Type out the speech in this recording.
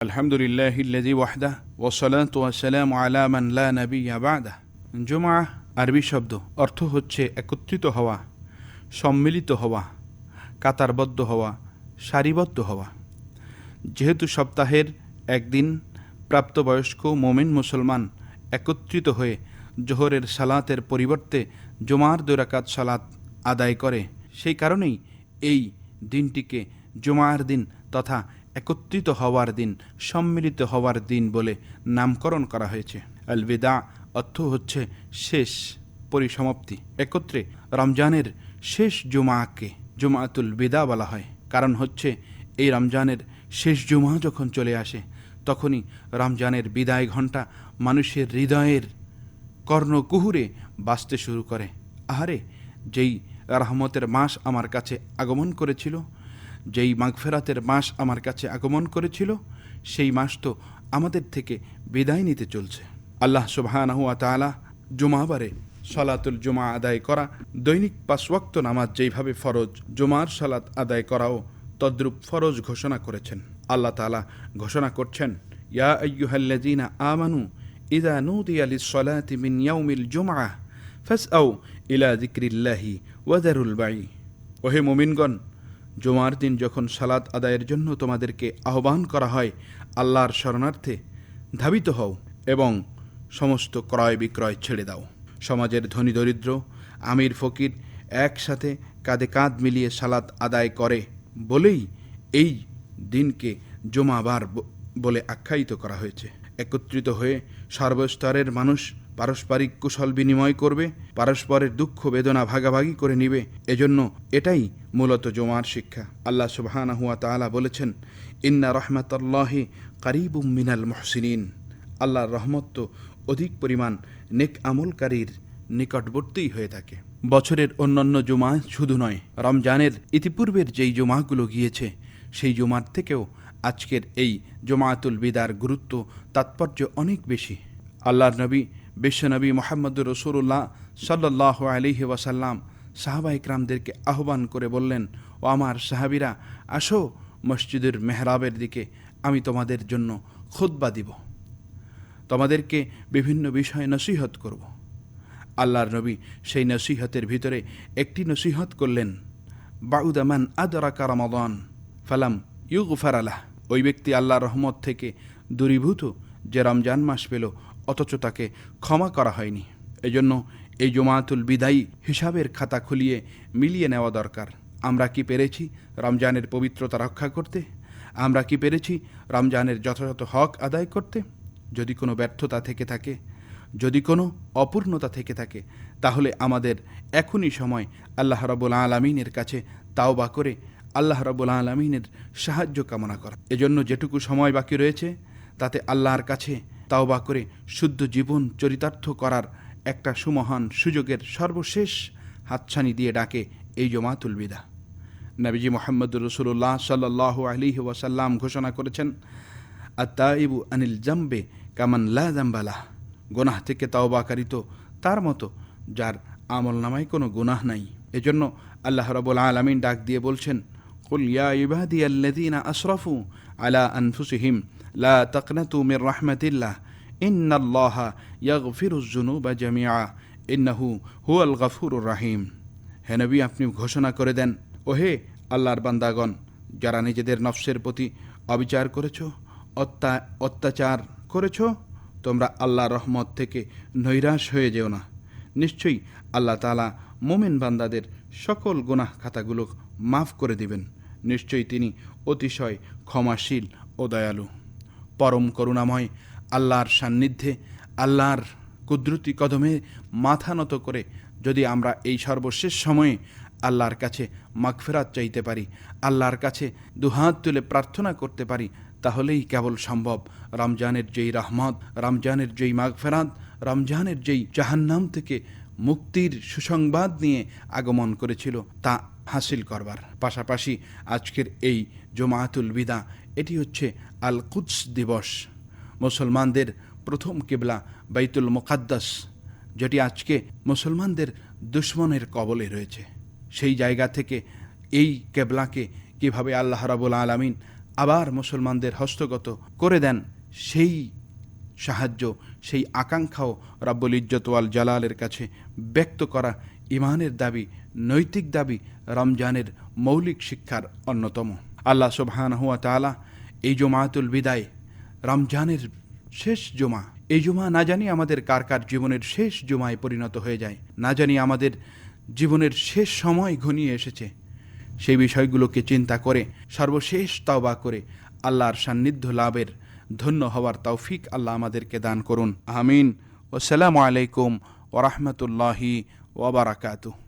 আলহামদুলিল্লাহ লা জুমা আরবি শব্দ, অর্থ হচ্ছে একত্রিত হওয়া, সম্মিলিত হওয়া, কাতারবদ্ধ হওয়া, সারিবদ্ধ হওয়া। যেহেতু সপ্তাহের একদিন প্রাপ্তবয়স্ক মোমিন মুসলমান একত্রিত হয়ে জোহরের সালাতের পরিবর্তে জুমার দুরাকাত সালাত আদায় করে, সেই কারণেই এই দিনটিকে জুমার দিন তথা একত্রিত হওয়ার দিন, সম্মিলিত হওয়ার দিন বলে নামকরণ করা হয়েছে। আল বিদা অর্থ হচ্ছে শেষ পরিসমাপ্তি। একত্রে রমজানের শেষ জুমাকে জুমাতুল বেদা বলা হয়। কারণ হচ্ছে, এই রমজানের শেষ জুমা যখন চলে আসে, তখনই রমজানের বিদায় ঘণ্টা মানুষের হৃদয়ের কর্ণকুহুরে বাঁচতে শুরু করে। আহারে, যেই রহমতের মাস আমার কাছে আগমন করেছিল যেই মাগফেরাতের মাস আমার কাছে আগমন করেছিল, সেই মাস তো আমাদের থেকে বিদায় নিতে চলছে। আল্লাহ সুবহানাহু ওয়া জুমাবারে সলাতুল জুমা আদায় করা, দৈনিক পাঁচ ওয়াক্ত নামাজ যেইভাবে ফরজ, জুমার সালাত আদায় করাও তদ্রূপ ফরজ ঘোষণা করেছেন। আল্লাহ তাআলা ঘোষণা করছেন, ইয়া আইয়ুহাল্লাযীনা আমানু ইযা নুদিয়া লিস-সালাতি মিন ইয়াউমিল জুমআহ ফাসআউ ইলা যিকরিল্লাহি ওয়া যারুল বাই। ওহে মুমিনগণ জুমার দিন যখন সালাত আদায়ের জন্য তোমাদেরকে আহ্বান করা হয়, আল্লাহর শরণার্থে ধাবিত হও এবং সমস্ত ক্রয় বিক্রয় ছেড়ে দাও। সমাজের ধনী দরিদ্র, আমির ফকির একসাথে কাঁধে কাঁধ মিলিয়ে সালাত আদায় করে বলেই এই দিনকে জমাবার বলে আখ্যায়িত করা হয়েছে। একত্রিত হয়ে সর্বস্তরের মানুষ পারস্পরিক কুশল বিনিময় করবে, পারস্পরের দুঃখ বেদনা ভাগাভাগি করে নিবে। এজন্য এটাই মূলত জমার শিক্ষা। আল্লাহ সুবহানাহু ওয়া তাআলা বলেছেন, ইন্না রহমাতাল্লাহি কারিবুম মিনাল মুহসিনিন। আল্লাহর রহমত তো অধিক পরিমাণ নেক আমলকারীর নিকটবর্তীই হয়ে থাকে। বছরের অন্যান্য জুমা শুধু নয়, রমজানের ইতিপূর্বের যেই জুমাগুলো গিয়েছে, সেই জুমার থেকেও আজকের এই জমায়াতুল বিদার গুরুত্ব তাৎপর্য অনেক বেশি। আল্লাহর নবী বিশ্বনবী মোহাম্মদুর রসুল্লাহ সাল্লাহ আলিহি ওয়াসাল্লাম সাহাবা ইকরামদেরকে আহ্বান করে বললেন, ও আমার সাহাবিরা, আসো মসজিদের মেহরাবের দিকে, আমি তোমাদের জন্য খুতবা দিব। তোমাদেরকে বিভিন্ন বিষয়ে নসিহত করব। আল্লাহর নবী সেই নসিহতের ভিতরে একটি নসিহত করলেন বাউদামান আদরাকা রমাদান, ফালাম ইউগফার আলাহ ওই ব্যক্তি আল্লাহর রহমত থেকে দূরীভূত যে রমজান মাস পেল অথচ তাকে ক্ষমা করা হয়নি। এজন্য এই জমাতুল বিদায়ী হিসাবের খাতা খুলিয়ে মিলিয়ে নেওয়া দরকার। আমরা কি পেরেছি রমজানের পবিত্রতা রক্ষা করতে? আমরা কি পেরেছি রমজানের যথাযথ হক আদায় করতে? যদি কোনো ব্যর্থতা থেকে থাকে, যদি কোনো অপূর্ণতা থেকে থাকে, তাহলে আমাদের এখনই সময় আল্লাহ রবুল আলমিনের কাছে তাওবা করে আল্লাহ রবুল আলমিনের সাহায্য কামনা করা। এজন্য যেটুকু সময় বাকি রয়েছে, তাতে আল্লাহর কাছে তাওবা করে শুদ্ধ জীবন চরিতার্থ করার একটা সুমহান সুযোগের সর্বশেষ হাতছানি দিয়ে ডাকে এই জমাতুল বিদা। নবীজি মোহাম্মদুর রসুল্লাহ সাল্লাহ আলিহি ওয়াসাল্লাম ঘোষণা করেছেন আত্মাইবু আনিল জাম্বে কামান লা জাম্বালাহ গোনাহ থেকে তাওবাকারী তো তার মতো, যার আমল নামায় কোনো গুনাহ নাই। এজন্য আল্লাহ রবুল আলমিন ডাক দিয়ে বলছেন قل يا عبادي الذين أسرفوا على أنفسهم لا تقنطوا من رحمة الله إن الله يغفر الذنوب جميعا إنه هو الغفور الرحيم হে নবী আপনি ঘোষণা করে দেন ওহে আল্লাহর বান্দাগণ যারা নিজেদের নফসের প্রতি অবিচার করেছ অত্যা অত্যাচার করেছ তোমরা আল্লাহর রহমত থেকে নৈরাশ হয়ে যেও না নিশ্চয়ই আল্লাহ তালা মোমেন বান্দাদের সকল গুনাহ খাতাগুলো মাফ করে দিবেন নিশ্চয়ই তিনি অতিশয় ক্ষমাশীল ও দয়ালু। পরম করুণাময়, আল্লাহর সান্নিধ্যে, আল্লাহর কুদরতি কদমে মাথা নত করে যদি আমরা এই সর্বশেষ সময়ে আল্লাহর কাছে মাগফেরাত চাইতে পারি, আল্লাহর কাছে দুহাত তুলে প্রার্থনা করতে পারি, তাহলেই কেবল সম্ভব। রমজানের যেই রহমত, রমজানের যেই মাগফেরাত, রমজানের যেই জাহান্নাম থেকে মুক্তির সুসংবাদ নিয়ে আগমন করেছিল, তা হাসিল করবার। পাশাপাশি আজকের এই জমায়াতুল বিদা, এটি হচ্ছে আল কুদস দিবস। মুসলমানদের প্রথম কেবলা বাইতুল মোকাদ্দাস, যেটি আজকে মুসলমানদের দুশ্মনের কবলে রয়েছে। সেই জায়গা থেকে এই কেবলাকে কীভাবে আল্লাহ রাবুল আলমিন আবার মুসলমানদের হস্তগত করে দেন, সেই সাহায্য, সেই আকাঙ্ক্ষাও রাব্বুল ইজ্জতওয়াল জালালের কাছে ব্যক্ত করা ইমানের দাবি, নৈতিক দাবি রমজানের মৌলিক শিক্ষার অন্যতম। আল্লাহ সুবহান হুয়া তালা এই জমায়াতুল বিদায়, রমজানের শেষ জমা, এই জমা না জানি আমাদের কার কার জীবনের শেষ জমায় পরিণত হয়ে যায়, না জানি আমাদের জীবনের শেষ সময় ঘনিয়ে এসেছে। সেই বিষয়গুলোকে চিন্তা করে, সর্বশেষ তওবা করে আল্লাহর সান্নিধ্য লাভের ধন্য হওয়ার তৌফিক আল্লাহ আমাদেরকে দান করুন। আমিন। ওসালামু আলাইকুম ওরহমতুল্লাহি وبركاته